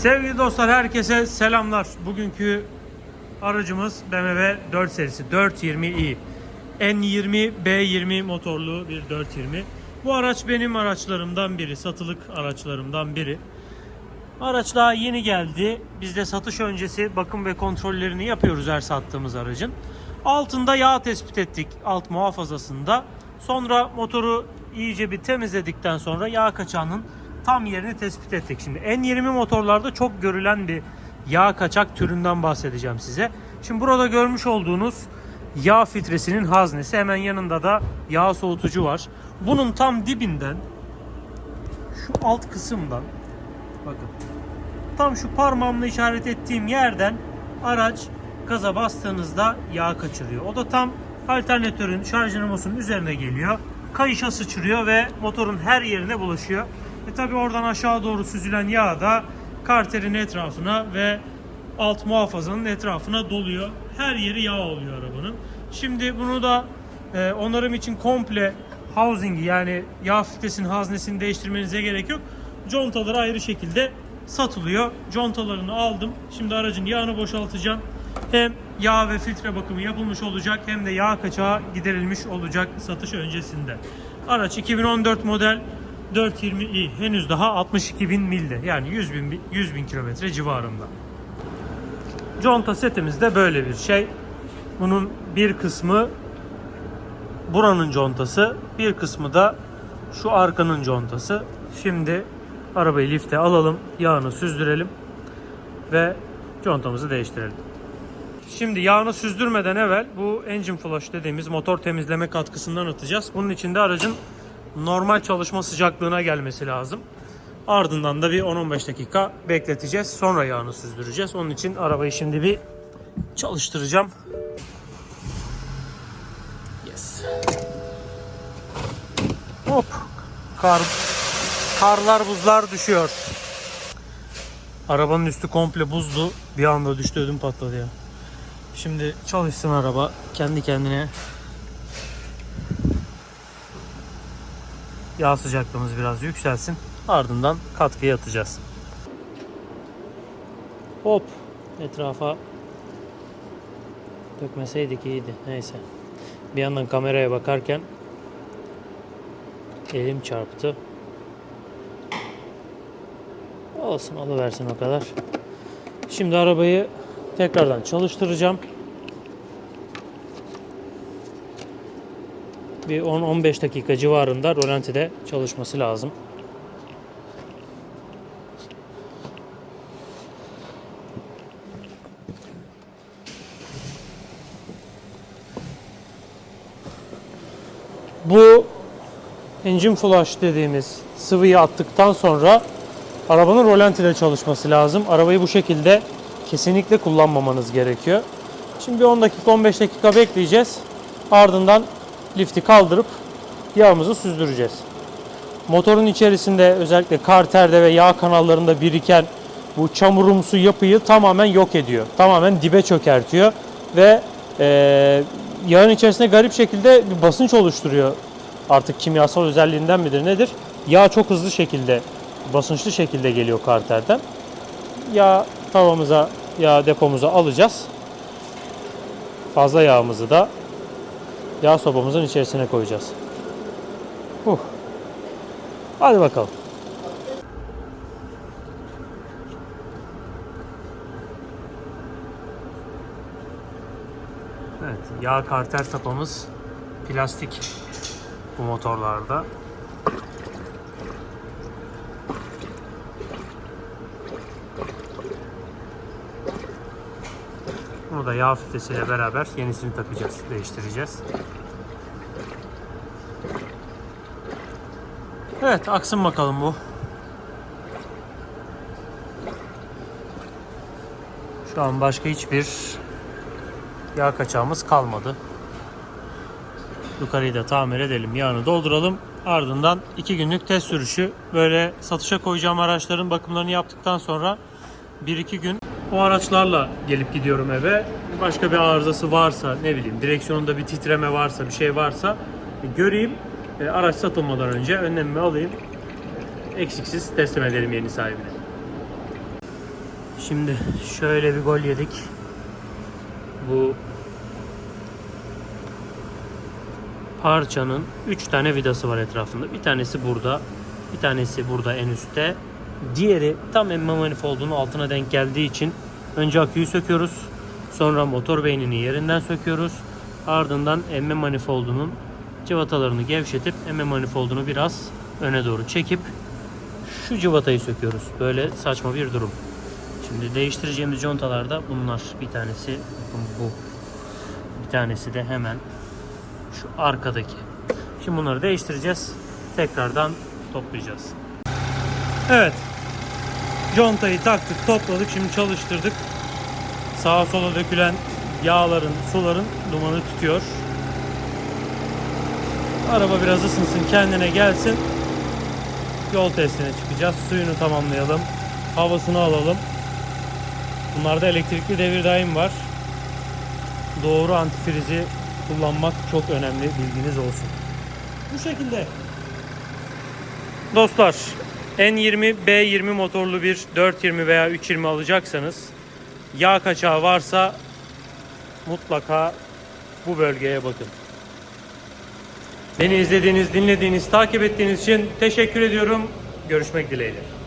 Sevgili dostlar herkese selamlar. Bugünkü aracımız BMW 4 serisi 420i. N20 B20 motorlu bir 420. Bu araç benim araçlarımdan biri, satılık araçlarımdan biri. Araç daha yeni geldi. Biz de satış öncesi bakım ve kontrollerini yapıyoruz her sattığımız aracın. Altında yağ tespit ettik alt muhafazasında. Sonra motoru iyice bir temizledikten sonra yağ kaçağının tam yerini tespit ettik. Şimdi N20 motorlarda çok görülen bir yağ kaçak türünden bahsedeceğim size. Şimdi burada görmüş olduğunuz yağ filtresinin haznesi hemen yanında da yağ soğutucu var. Bunun tam dibinden şu alt kısımdan bakın tam şu parmağımla işaret ettiğim yerden araç gaza bastığınızda yağ kaçırıyor. O da tam alternatörün şarj dinamosunun üzerine geliyor. Kayışa sıçrıyor ve motorun her yerine bulaşıyor. E tabi oradan aşağı doğru süzülen yağ da karterin etrafına ve alt muhafazanın etrafına doluyor. Her yeri yağ oluyor arabanın. Şimdi bunu da e, onarım için komple housing yani yağ filtresinin haznesini değiştirmenize gerek yok. Contaları ayrı şekilde satılıyor. Contalarını aldım. Şimdi aracın yağını boşaltacağım. Hem yağ ve filtre bakımı yapılmış olacak hem de yağ kaçağı giderilmiş olacak satış öncesinde. Araç 2014 model 420i henüz daha 62 bin milde yani 100 bin, 100 bin kilometre civarında. Conta setimiz de böyle bir şey. Bunun bir kısmı buranın contası, bir kısmı da şu arkanın contası. Şimdi arabayı lifte alalım, yağını süzdürelim ve contamızı değiştirelim. Şimdi yağını süzdürmeden evvel bu engine flush dediğimiz motor temizleme katkısından atacağız. Bunun için de aracın normal çalışma sıcaklığına gelmesi lazım. Ardından da bir 10-15 dakika bekleteceğiz. Sonra yağını süzdüreceğiz. Onun için arabayı şimdi bir çalıştıracağım. Yes. Hop. Kar, karlar buzlar düşüyor. Arabanın üstü komple buzdu. Bir anda düştü ödüm patladı ya. Şimdi çalışsın araba kendi kendine. Yağ sıcaklığımız biraz yükselsin. Ardından katkıyı atacağız. Hop etrafa dökmeseydik iyiydi. Neyse. Bir yandan kameraya bakarken elim çarptı. Olsun alıversin o kadar. Şimdi arabayı tekrardan çalıştıracağım. Bir 10-15 dakika civarında rolantide çalışması lazım. Bu engine flush dediğimiz sıvıyı attıktan sonra arabanın rolantide çalışması lazım. Arabayı bu şekilde kesinlikle kullanmamanız gerekiyor. Şimdi bir 10 dakika 15 dakika bekleyeceğiz. Ardından lifti kaldırıp yağımızı süzdüreceğiz. Motorun içerisinde özellikle karterde ve yağ kanallarında biriken bu çamurumsu yapıyı tamamen yok ediyor. Tamamen dibe çökertiyor ve e, yağın içerisinde garip şekilde bir basınç oluşturuyor. Artık kimyasal özelliğinden midir nedir? Yağ çok hızlı şekilde, basınçlı şekilde geliyor karterden. Yağ tavamıza, yağ depomuza alacağız. Fazla yağımızı da yağ sobamızın içerisine koyacağız. Huh. Hadi bakalım. Evet, yağ karter tapamız plastik bu motorlarda. Bunu da yağ filtresiyle beraber yenisini takacağız, değiştireceğiz. Evet, aksın bakalım bu. Şu an başka hiçbir yağ kaçağımız kalmadı. Yukarıyı da tamir edelim, yağını dolduralım. Ardından 2 günlük test sürüşü. Böyle satışa koyacağım araçların bakımlarını yaptıktan sonra 1-2 gün o araçlarla gelip gidiyorum eve. Başka bir arızası varsa ne bileyim direksiyonunda bir titreme varsa bir şey varsa e, göreyim. E, araç satılmadan önce önlemimi alayım. Eksiksiz teslim edelim yeni sahibine. Şimdi şöyle bir gol yedik. Bu parçanın 3 tane vidası var etrafında. Bir tanesi burada, bir tanesi burada en üstte. Diğeri tam emme manifoldunun altına denk geldiği için önce aküyü söküyoruz. Sonra motor beynini yerinden söküyoruz. Ardından emme manifoldunun cıvatalarını gevşetip emme manifoldunu biraz öne doğru çekip şu cıvatayı söküyoruz. Böyle saçma bir durum. Şimdi değiştireceğimiz contalarda bunlar. Bir tanesi bu. Bir tanesi de hemen şu arkadaki. Şimdi bunları değiştireceğiz. Tekrardan toplayacağız. Evet. Contayı taktık, topladık. Şimdi çalıştırdık. Sağa sola dökülen yağların, suların dumanı tutuyor. Araba biraz ısınsın, kendine gelsin. Yol testine çıkacağız. Suyunu tamamlayalım. Havasını alalım. Bunlarda elektrikli devir daim var. Doğru antifrizi kullanmak çok önemli. Bilginiz olsun. Bu şekilde. Dostlar, N20 B20 motorlu bir 420 veya 320 alacaksanız yağ kaçağı varsa mutlaka bu bölgeye bakın. Beni izlediğiniz, dinlediğiniz, takip ettiğiniz için teşekkür ediyorum. Görüşmek dileğiyle.